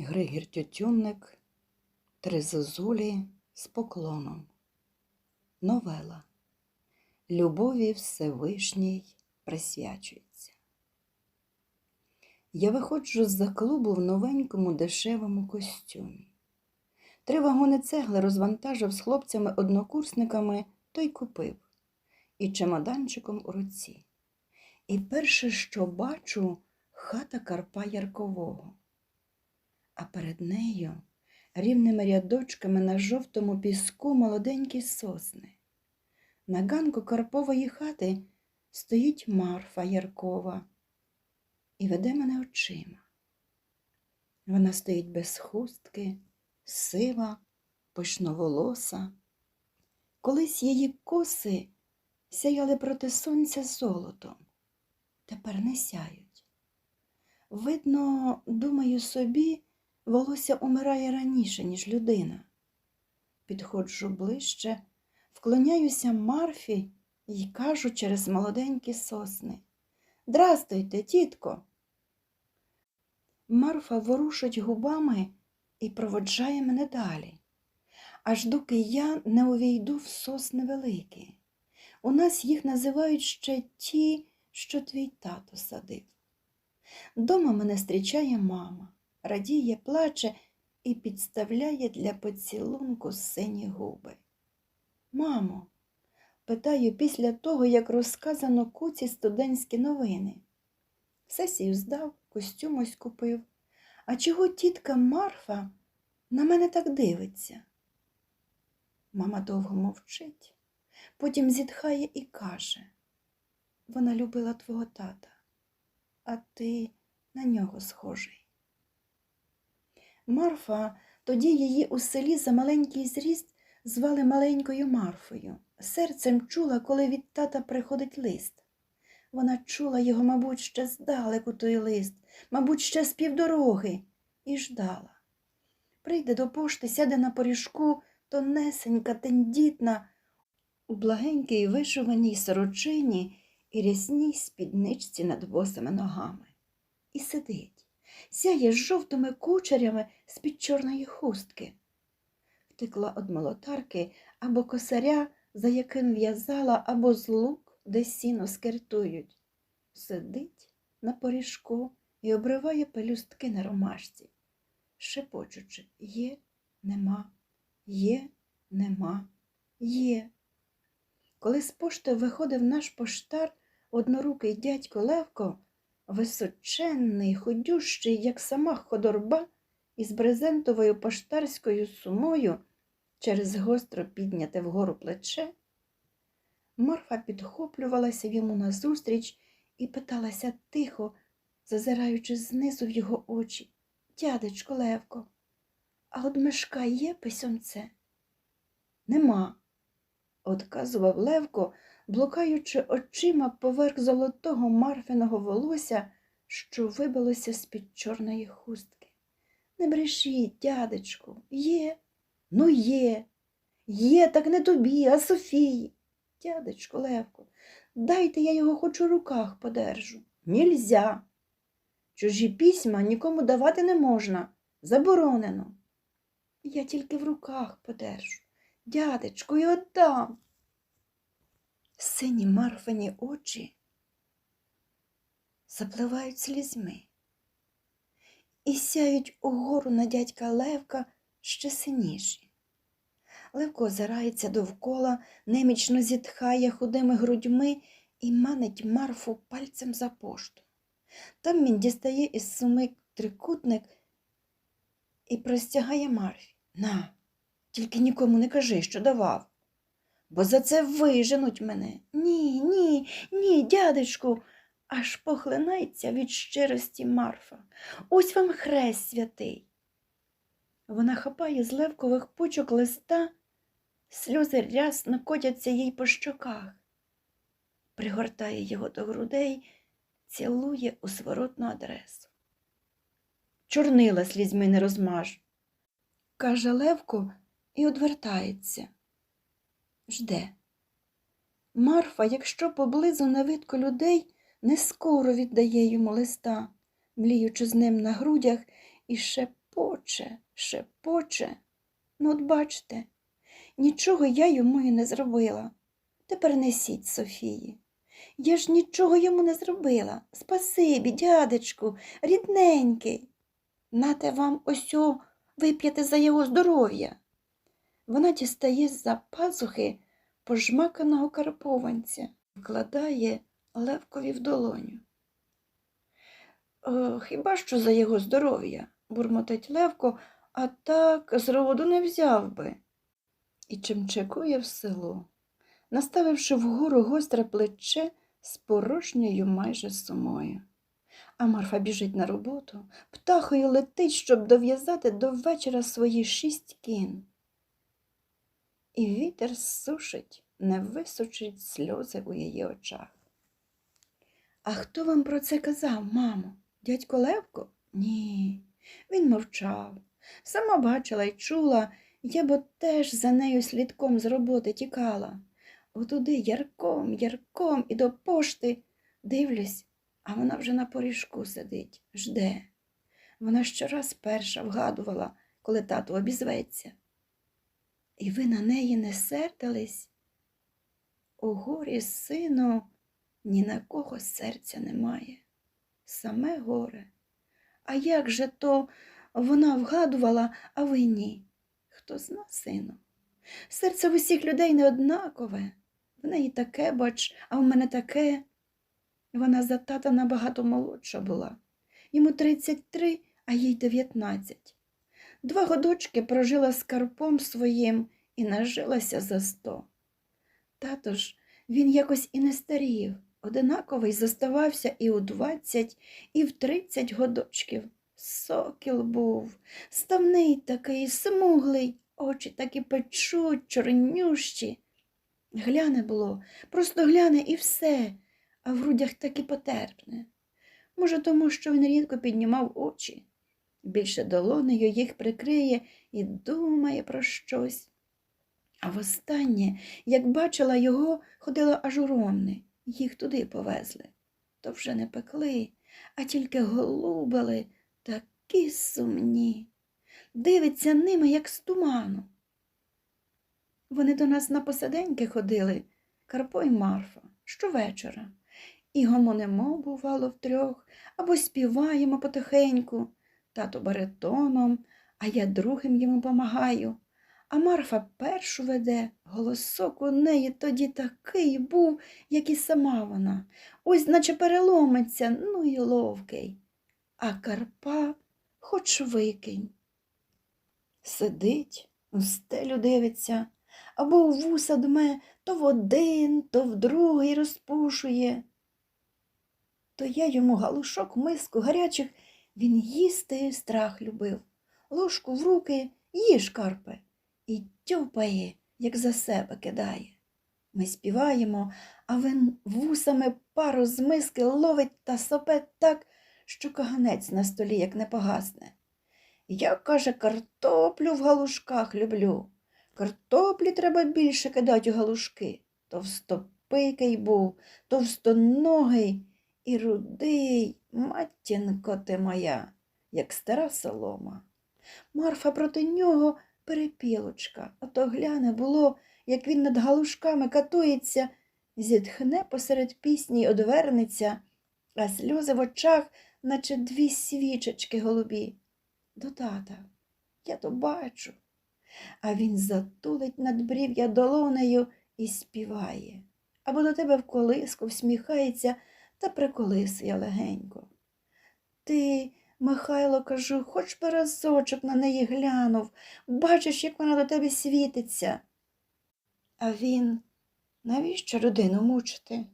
Григір Тютюнник, Три зозулі з поклоном. Новела. Любові Всевишній присвячується. Я виходжу з-за клубу в новенькому дешевому костюмі. Три вагони цегли розвантажив з хлопцями-однокурсниками, той купив, і чемоданчиком у руці. І перше, що бачу, хата Карпа Яркового. А перед нею рівними рядочками на жовтому піску молоденькі сосни. На ганку Карпової хати стоїть Марфа Яркова і веде мене очима. Вона стоїть без хустки, сива, пишноволоса. Колись її коси сяяли проти сонця золотом, тепер не сяють. Видно, думаю собі, волосся умирає раніше, ніж людина. Підходжу ближче, вклоняюся Марфі і кажу через молоденькі сосни. Здрастуйте, тітко. Марфа ворушить губами і проводжає мене далі, аж доки я не увійду в сосни великі. У нас їх називають ще ті, що твій тато садив. Дома мене зустрічає мама, радіє, плаче і підставляє для поцілунку сині губи. Мамо, питаю після того, як розказано куці студентські новини. Сесію здав, костюм ось купив. А чого тітка Марфа на мене так дивиться? Мама довго мовчить, потім зітхає і каже вона любила твого тата, а ти на нього схожий. Марфа, тоді її у селі за маленький зріст звали маленькою Марфою. Серцем чула, коли від тата приходить лист. Вона чула його, мабуть, ще здалеку той лист, мабуть, ще з півдороги, і ждала. Прийде до пошти, сяде на поріжку, тонесенька, тендітна, у благенькій вишиваній сорочині і рясній спідничці над босими ногами. І сидить, сяє з жовтими кучерями з-під чорної хустки. Втекла од молотарки або косаря, за яким в'язала, або з лук, де сіно скертують. Сидить на поріжку і обриває пелюстки на ромашці, шепочучи є, нема, є, нема, є. Коли з пошти виходив наш поштар, однорукий дядько Левко, височенний, ходющий, як сама ходорба, із брезентовою поштарською сумою через гостро підняте вгору плече, Марфа підхоплювалася йому назустріч і питалася тихо, зазираючи знизу в його очі. Дядечко Левко, а от мешка є письомце? Нема, одказував Левко, блукаючи очима поверх золотого марфиного волосся, що вибилося з-під чорної хустки. Не брешіть, дядечку, є, ну є, є, так не тобі, а Софії. Дядечко Левко, дайте я його хоч у руках подержу. Нільзя. Чужі письма нікому давати не можна. Заборонено. Я тільки в руках подержу. Дядечку, і отдам. Сині марфані очі запливають слізьми і сяють угору на дядька Левка ще синіші. Левко озирається довкола, немічно зітхає худими грудьми і манить Марфу пальцем за пошту. Там він дістає із суми трикутник і простягає Марфі. На, тільки нікому не кажи, що давав. Бо за це виженуть мене. Ні, ні, ні, дядечку, аж похлинається від щирості Марфа. Ось вам хрест святий. Вона хапає з левкових пучок листа, сльози рясно котяться їй по щоках, пригортає його до грудей, цілує у своротну адресу. Чорнила слізьми не розмаж, каже Левко і одвертається. Жде. Марфа, якщо поблизу не видко людей, не скоро віддає йому листа, мліючи з ним на грудях і шепоче, шепоче. Ну, от бачте, нічого я йому і не зробила. Тепер несіть Софії. Я ж нічого йому не зробила. Спасибі, дядечку, рідненький. Нате вам осьо вип'яти за його здоров'я. Вона дістає з-за пазухи пожмаканого карпованця, вкладає Левкові в долоню. «Е, Хіба що за його здоров'я, бурмотить Левко, а так з роду не взяв би. І чимчикує в село, наставивши вгору гостре плече з порожньою майже сумою. А Марфа біжить на роботу, птахою летить, щоб дов'язати до вечора свої шість кін. І вітер сушить, не висушить сльози у її очах. А хто вам про це казав, мамо? Дядько Левко? Ні, він мовчав. Сама бачила й чула, я бо теж за нею слідком з роботи тікала. Отуди ярком, ярком і до пошти дивлюсь, а вона вже на поріжку сидить, жде. Вона щораз перша вгадувала, коли тато обізветься. І ви на неї не сердились? У горі, сину, ні на кого серця немає. Саме горе. А як же то вона вгадувала, а ви ні? Хто зна, сину? Серце в усіх людей не однакове. В неї таке, бач, а в мене таке. Вона за тата набагато молодша була. Йому 33, а їй 19. Два годочки прожила з Карпом своїм і нажилася за сто. Тато ж він якось і не старів, одинаковий зоставався і у 20, і в 30 годочків. Сокіл був, ставний такий, смуглий, очі такі печуть, чорнющі. Гляне було, просто гляне і все, а в грудях так і потерпне. Може, тому що він рідко піднімав очі, більше долонею їх прикриє і думає про щось. А востаннє, як бачила його, ходила аж їх туди повезли. То вже не пекли, а тільки голубили, такі сумні. Дивиться ними, як з туману. Вони до нас на посаденьки ходили, Карпо й Марфа, щовечора. І гомонемо, бувало, втрьох, або співаємо потихеньку, тато баритоном, а я другим йому помагаю. А Марфа першу веде, голосок у неї тоді такий був, як і сама вона. Ось наче переломиться, ну і ловкий. А Карпа хоч викинь. Сидить, у стелю дивиться, або у вуса дме то в один, то в другий розпушує. То я йому галушок, миску гарячих, він їсти страх любив. Ложку в руки їж, Карпе, і тьопає, як за себе кидає. Ми співаємо, а він вусами пару з миски ловить та сопе так, що каганець на столі як не погасне. Я, каже, картоплю в галушках люблю. Картоплі треба більше кидати у галушки. Товстопикий був, товстоногий і рудий, матінко ти моя, як стара солома. Марфа проти нього перепілочка, ото гляне було, як він над галушками катується, зітхне посеред пісні й одвернеться, а сльози в очах, наче дві свічечки голубі. До тата, я то бачу. А він затулить надбрів'я долонею і співає, або до тебе в колиску всміхається та приколисує легенько. Ти, Михайло, кажу, хоч би разочок на неї глянув, бачиш, як вона до тебе світиться. А він навіщо людину мучити?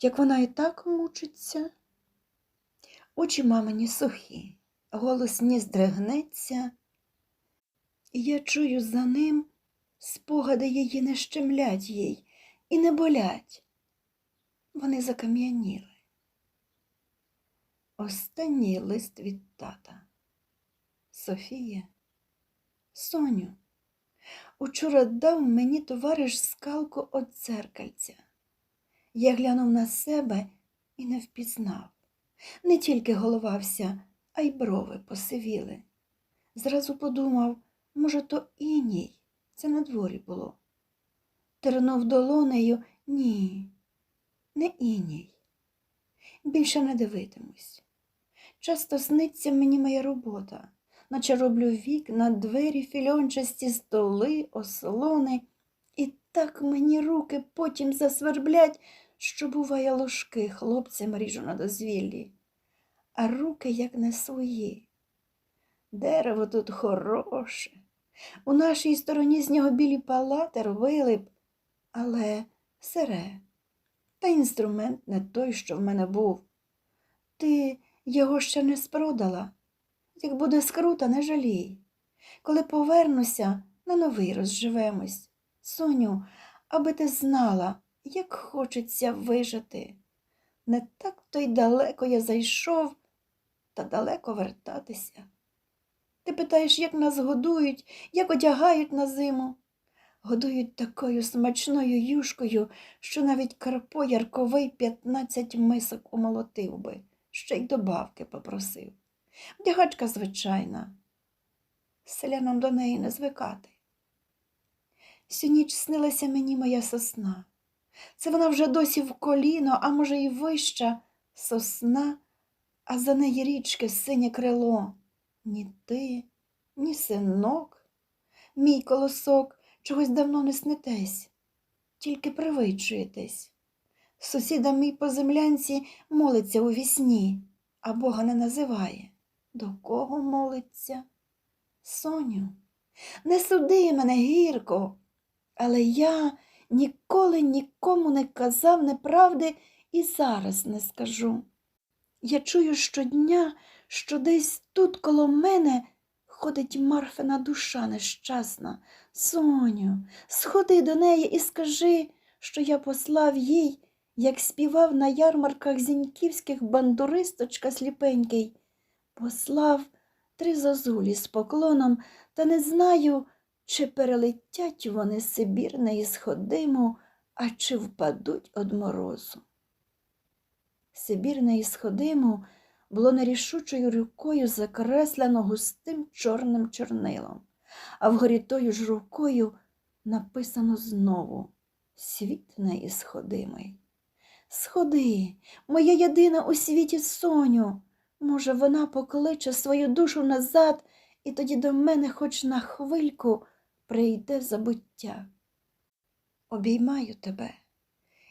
Як вона і так мучиться? Очі мамині сухі, голос ні здригнеться. І я чую за ним, спогади її не щемлять їй і не болять. Вони закам'яніли. Останній лист від тата. Софія, Соню, учора дав мені товариш скалку от дзеркальця. Я глянув на себе і не впізнав. Не тільки головався, а й брови посивіли. Зразу подумав, може, то іній, це на дворі було. Тернув долонею ні, не іній. Більше не дивитимусь. Часто сниться мені моя робота, наче роблю вікна, двері, фільончасті, столи, ослони, і так мені руки потім засверблять, що, буває, ложки хлопцям ріжу на дозвіллі, а руки як не свої. Дерево тут хороше. У нашій стороні з нього білі палати робили б, але сире. Та інструмент не той, що в мене був. Ти його ще не спродала. Як буде скрута, не жалій. Коли повернуся, на новий розживемось. Соню, аби ти знала, як хочеться вижити. Не так то й далеко я зайшов, та далеко вертатися. Ти питаєш, як нас годують, як одягають на зиму. Годують такою смачною юшкою, що навіть Карпо Ярковий п'ятнадцять мисок умолотив би, ще й добавки попросив. Вдягачка звичайна. Селянам до неї не звикати. Всю ніч снилася мені моя сосна. Це вона вже досі в коліно, а може, і вища сосна, а за неї річки синє крило. Ні ти, ні синок, мій колосок, чогось давно не снитесь, тільки привичуєтесь. Сусіда мій по землянці молиться у вісні, а Бога не називає. До кого молиться? Соню, не суди мене гірко, але я ніколи нікому не казав неправди і зараз не скажу. Я чую щодня, що десь тут коло мене ходить Марфина душа нещасна. Соню, сходи до неї і скажи, що я послав їй, як співав на ярмарках зіньківських бандуристочка сліпенький, послав три зозулі з поклоном, та не знаю, чи перелетять вони Сибір неісходиму, а чи впадуть од морозу. Сибір неісходиму було нерішучою рукою закреслено густим чорним чорнилом, а вгорі тою ж рукою написано знову Світ неісходимий. Сходи, моя єдина у світі соню. Може, вона покличе свою душу назад, і тоді до мене хоч на хвильку прийде забуття. Обіймаю тебе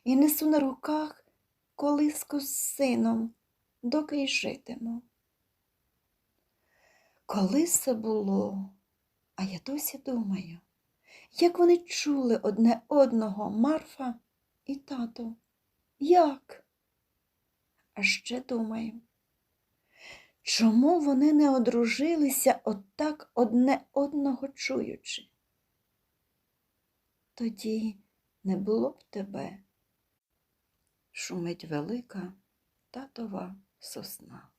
і несу на руках колиску з сином, доки й житиму. Коли це було, а я досі думаю, як вони чули одне одного Марфа і тато. Як? А ще думаю, чому вони не одружилися отак одне одного чуючи? Тоді не було б тебе. Шумить велика татова сосна.